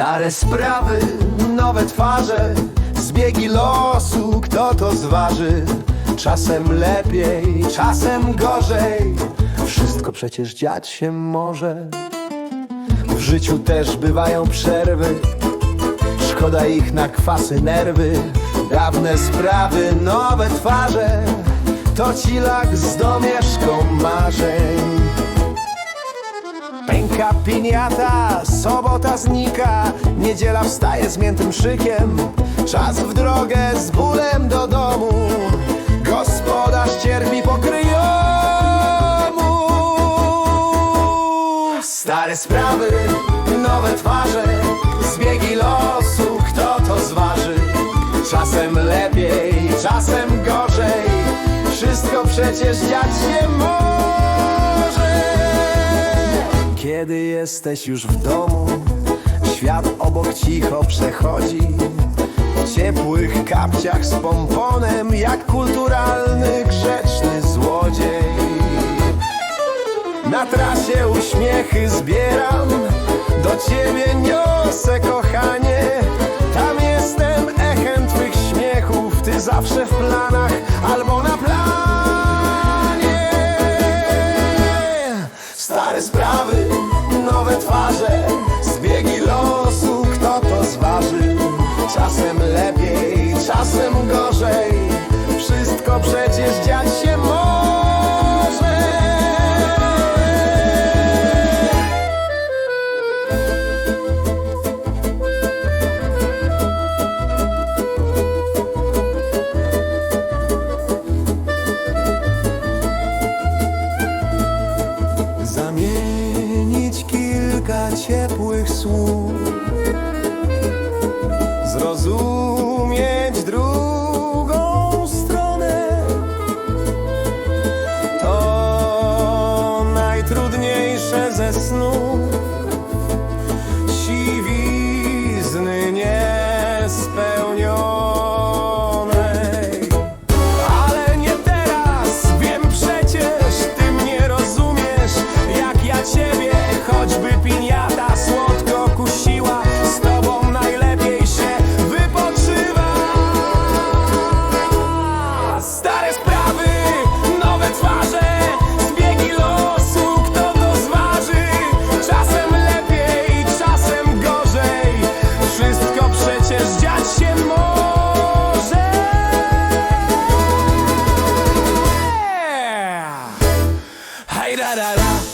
Stare sprawy, nowe twarze, zbiegi losu, kto to zważy? Czasem lepiej, czasem gorzej, wszystko przecież dziać się może. W życiu też bywają przerwy, szkoda ich na kwasy nerwy. Dawne sprawy, nowe twarze, to ci lak z domieszką marzeń. Pęka piniata, sobota znika Niedziela wstaje z miętym szykiem. Czas w drogę z bólem do domu. Gospodarz cierpi pokryjomu Stare sprawy, nowe twarze Zbiegi losu, kto to zważy? Czasem lepiej, czasem gorzej. Wszystko przecież dziać się może kiedy jesteś już w domu, świat obok cicho przechodzi. W ciepłych kapciach z pomponem, jak kulturalny, grzeczny złodziej. Na trasie uśmiechy zbieram, do ciebie niosę kochanie. Tam jestem echem twych śmiechów, ty zawsze w planach albo na planie. Stare sprawy, twarze, zbiegi losu, kto to zważy? Czasem lepiej, czasem gorzej, wszystko przecież dziać się może. Kilka ciepłych słów. Zrozumieć drugą stronę To najtrudniejsze ze snów da da da